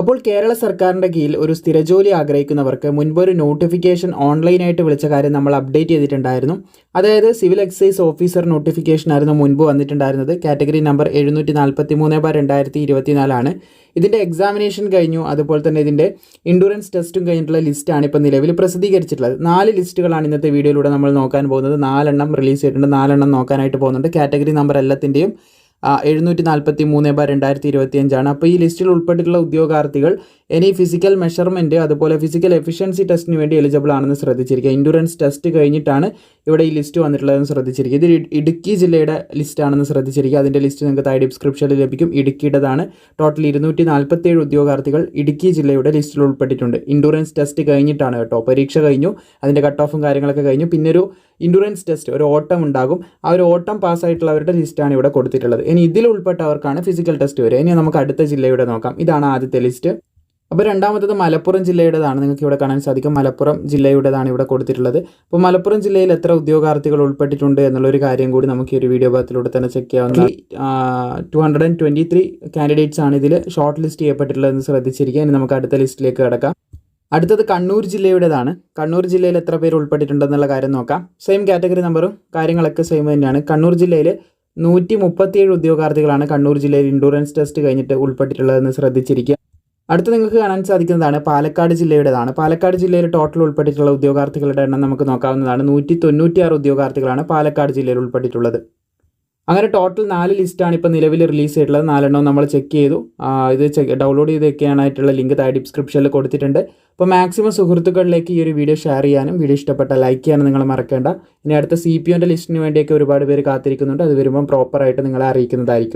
അപ്പോൾ കേരള സർക്കാരിന്റെ കീഴിൽ ഒരു സ്ഥിരജോലി ആഗ്രഹിക്കുന്നവർക്ക് മുൻപൊരു നോട്ടിഫിക്കേഷൻ ഓൺലൈനായിട്ട് വിളിച്ച കാര്യം നമ്മൾ അപ്ഡേറ്റ് ചെയ്തിട്ടുണ്ടായിരുന്നു. അതായത് സിവിൽ എക്സൈസ് ഓഫീസർ നോട്ടിഫിക്കേഷൻ ആയിരുന്നു മുൻപ് വന്നിട്ടുണ്ടായിരുന്നത്. കാറ്റഗറി നമ്പർ എഴുന്നൂറ്റി നാൽപ്പത്തി മൂന്ന് ബാർ രണ്ടായിരത്തി ഇരുപത്തിനാലാണ് ഇതിന്റെ എക്സാമിനേഷൻ കഴിഞ്ഞു. അതുപോലെ തന്നെ ഇതിന്റെ ഇൻഡുറൻസ് ടെസ്റ്റും കഴിഞ്ഞിട്ടുള്ള ലിസ്റ്റാണ് ഇപ്പോൾ നിലവിൽ പ്രസിദ്ധീകരിച്ചിട്ടുള്ളത്. നാല് ലിസ്റ്റുകളാണ് ഇന്നത്തെ വീഡിയോയിലൂടെ നമ്മൾ നോക്കാൻ പോകുന്നത്. നാലെണ്ണം റിലീസ് ചെയ്തിട്ടുണ്ട്. നാലെണ്ണം നോക്കാനായിട്ട് പോകുന്നുണ്ട്. കാറ്റഗറി നമ്പർ എല്ലാത്തിന്റെയും എഴുന്നൂറ്റി നാൽപ്പത്തി മൂന്ന് ബാർ രണ്ടായിരത്തി ഇരുപത്തി അഞ്ചാണ് അപ്പോൾ ഈ ലിസ്റ്റിൽ ഉൾപ്പെട്ടിട്ടുള്ള ഉദ്യോഗാർത്ഥികൾ എനി ഫിസിക്കൽ മെഷർമെന്റ് അതുപോലെ ഫിസിക്കൽ എഫിഷ്യൻസി ടെസ്റ്റിന് വേണ്ടി എലിജിബിൾ ആണെന്ന് ശ്രദ്ധിച്ചിരിക്കുക. ഇൻഡുറൻസ് ടെസ്റ്റ് കഴിഞ്ഞിട്ടാണ് ഇവിടെ ഈ ലിസ്റ്റ് വന്നിട്ടുള്ളതെന്ന് ശ്രദ്ധിച്ചിരിക്കുക. ഇത് ഇടുക്കി ജില്ലയുടെ ലിസ്റ്റാണെന്ന് ശ്രദ്ധിച്ചിരിക്കുക. അതിന്റെ ലിസ്റ്റ് നിങ്ങൾക്ക് താഴെ ഡിസ്ക്രിപ്ഷനിൽ ലഭിക്കും. ഇടുക്കിയുടേതാണ് ടോട്ടൽ ഇരുന്നൂറ്റി നാൽപ്പത്തേഴ് ഉദ്യോഗാർത്ഥികൾ ഇടുക്കി ജില്ലയുടെ ലിസ്റ്റിൽ ഉൾപ്പെട്ടിട്ടുണ്ട്. ഇൻഡുറൻസ് ടെസ്റ്റ് കഴിഞ്ഞിട്ടാണ് കേട്ടോ. പരീക്ഷ കഴിഞ്ഞു. അതിന്റെ കട്ട് ഓഫും കാര്യങ്ങളൊക്കെ കഴിഞ്ഞു. പിന്നെ ഒരു ഇൻഡുറൻസ് ടെസ്റ്റ് ഒരു ഓട്ടം ഉണ്ടാകും. ആ ഒരു ഓട്ടം പാസ്സായിട്ടുള്ളവരുടെ ലിസ്റ്റാണ് ഇവിടെ കൊടുത്തിട്ടുള്ളത്. ഇനി ഇതിൽ ഉൾപ്പെട്ടവർക്കാണ് ഫിസിക്കൽ ടെസ്റ്റ് വരിക. ഇനി നമുക്ക് അടുത്ത ജില്ലയുടെ നോക്കാം. ഇതാണ് ആദ്യത്തെ ലിസ്റ്റ് അപ്പോൾ രണ്ടാമത്തത് മലപ്പുറം ജില്ലയുടേതാണ്. നിങ്ങൾക്ക് ഇവിടെ കാണാൻ സാധിക്കും. മലപ്പുറം ജില്ലയുടേതാണ് ഇവിടെ കൊടുത്തിട്ടുള്ളത്. അപ്പോൾ മലപ്പുറം ജില്ലയിൽ എത്ര ഉദ്യോഗാർത്ഥികൾ ഉൾപ്പെട്ടിട്ടുണ്ട് എന്നുള്ളൊരു കാര്യം കൂടി നമുക്ക് ഈ ഒരു വീഡിയോ ഭാഗത്തിലൂടെ തന്നെ ചെക്ക് ചെയ്യാവുന്ന two hundred and twenty three candidates ആണ് ഇതിൽ ഷോർട്ട് ലിസ്റ്റ് ചെയ്യപ്പെട്ടിട്ടുള്ളതെന്ന് ശ്രദ്ധിച്ചിരിക്കുക. ഇനി നമുക്ക് അടുത്ത ലിസ്റ്റിലേക്ക് കിടക്കാം. അടുത്തത് കണ്ണൂർ ജില്ലയുടേതാണ്. കണ്ണൂർ ജില്ലയിൽ എത്ര പേര് ഉൾപ്പെട്ടിട്ടുണ്ടെന്നുള്ള കാര്യം നോക്കാം. സെയിം കാറ്റഗറി നമ്പറും കാര്യങ്ങളൊക്കെ സെയിം തന്നെയാണ്. കണ്ണൂർ ജില്ലയിൽ നൂറ്റി മുപ്പത്തിയേഴ് ഉദ്യോഗാർത്ഥികളാണ് കണ്ണൂർ ജില്ലയിൽ ഇൻഡുറൻസ് ടെസ്റ്റ് കഴിഞ്ഞിട്ട് ഉൾപ്പെട്ടിട്ടുള്ളതെന്ന് ശ്രദ്ധിച്ചിരിക്കുക. അടുത്ത് നിങ്ങൾക്ക് കാണാൻ സാധിക്കുന്നതാണ് പാലക്കാട് ജില്ലയുടേതാണ്. പാലക്കാട് ജില്ലയിൽ ടോട്ടൽ ഉൾപ്പെട്ടിട്ടുള്ള ഉദ്യോഗാർത്ഥികളുടെ എണ്ണം നമുക്ക് നോക്കാവുന്നതാണ്. നൂറ്റി തൊണ്ണൂറ്റിയാറ് ഉദ്യോഗാർത്ഥികളാണ് പാലക്കാട് ജില്ലയിൽ ഉൾപ്പെട്ടിട്ടുള്ളത്. അങ്ങനെ ടോട്ടൽ നാല് ലിസ്റ്റാണ് ഇപ്പോൾ നിലവിൽ റിലീസ് ചെയ്തിട്ടുള്ളത്. നാലെണ്ണം നമ്മൾ ചെക്ക് ചെയ്തു. ഇത് ഡൗൺലോഡ് ചെയ്ത് വെക്കാനായിട്ടുള്ള ലിങ്ക് താഴെ ഡിസ്ക്രിപ്ഷനിൽ കൊടുത്തിട്ടുണ്ട്. അപ്പോൾ മാക്സിമം സുഹൃത്തുക്കളിലേക്ക് ഈ ഒരു വീഡിയോ ഷെയർ ചെയ്യാനും വീഡിയോ ഇഷ്ടപ്പെട്ട ലൈക്ക് ചെയ്യാനും നിങ്ങൾ മറക്കേണ്ട. ഇനി അടുത്ത സി പി ലിസ്റ്റിന് വേണ്ടിയൊക്കെ ഒരുപാട് പേര് കാത്തിരിക്കുന്നുണ്ട്. അത് വരുമ്പം പ്രോപ്പറായിട്ട് നിങ്ങളെ അറിയിക്കുന്നതായിരിക്കും.